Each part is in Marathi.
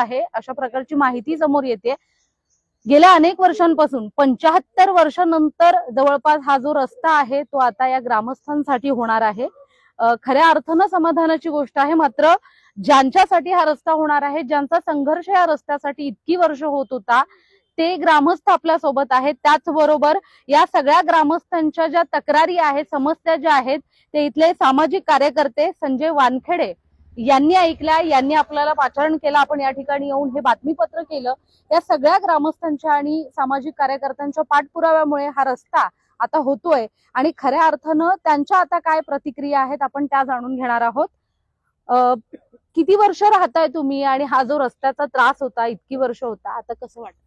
आहे. अशा प्रकारची माहिती समोर येते. गेल्या अनेक वर्षांपासून पंचाहत्तर वर्षानंतर जवळपास हा जो रस्ता आहे तो आता या ग्रामस्थांसाठी होणार आहे. खऱ्या अर्थानं समाधानाची गोष्ट आहे मात्र ज्यांच्यासाठी हा रस्ता होणार आहे ज्यांचा संघर्ष या रस्त्यासाठी इतकी वर्ष होत होता ते ग्रामस्थ आपल्यासोबत आहेत. त्याचबरोबर या सगळ्या ग्रामस्थांच्या ज्या तक्रारी आहेत समस्या ज्या आहेत ते इथले सामाजिक कार्यकर्ते संजय वानखेडे यांनी ऐकल्या यांनी आपल्याला पाचारण केलं आपण या ठिकाणी येऊन हे बातमीपत्र केलं. या सगळ्या ग्रामस्थांच्या आणि सामाजिक कार्यकर्त्यांच्या पाठपुराव्यामुळे हा रस्ता आता होतोय. आणि खऱ्या अर्थानं त्यांच्या आता काय प्रतिक्रिया आहेत आपण त्या जाणून घेणार आहोत. किती वर्ष राहताय तुम्ही आणि हा जो रस्त्याचा त्रास होता इतकी वर्ष होता आता कसं वाटतं?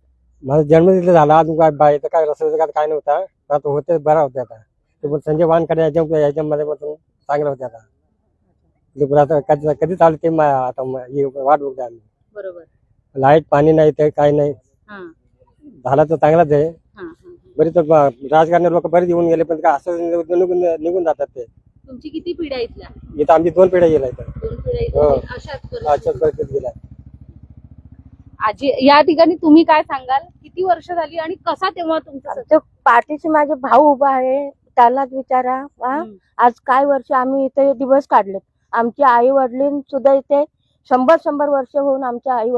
माझा जन्म तिथे झाला अजून काय बाय काय रस्त्याचं काय काय नव्हता. होते बरा होते आता. संजय वानकडे याच्यामध्ये चांगला होते आता. आता कधी कधी चालू ते मा- आता म- हे वाट बघतो आम्ही. बरोबर. लाइट पाणी नाही ते काही नाही. हा. झाला तर चांगलाच आहे. हा हा बरेच राजकारणी लोक बरेच येऊन गेले पण काय असं निघून निघून जातात ते. तुमची किती पिढ्या इथल्या? इथं आमची दोन पिढ्या गेल्या इथं. दोन पिढ्या हो. इथल्या अशाच परिस्थितीत. परिस्थितीत गेल्या. आजी या ठिकाणी तुम्ही काय सांगाल? किती वर्ष झाली आणि कसा तेव्हा तुमचा आमच्या पाठीशी माझे भाऊ उभा आहे त्यालाच विचारा. हा? आज काय वर्ष आम्ही इथे दिवस काढलेत. आमची आई वडील सुद्धा इथे शंभर शंभर वर्ष होऊन आमच्या आई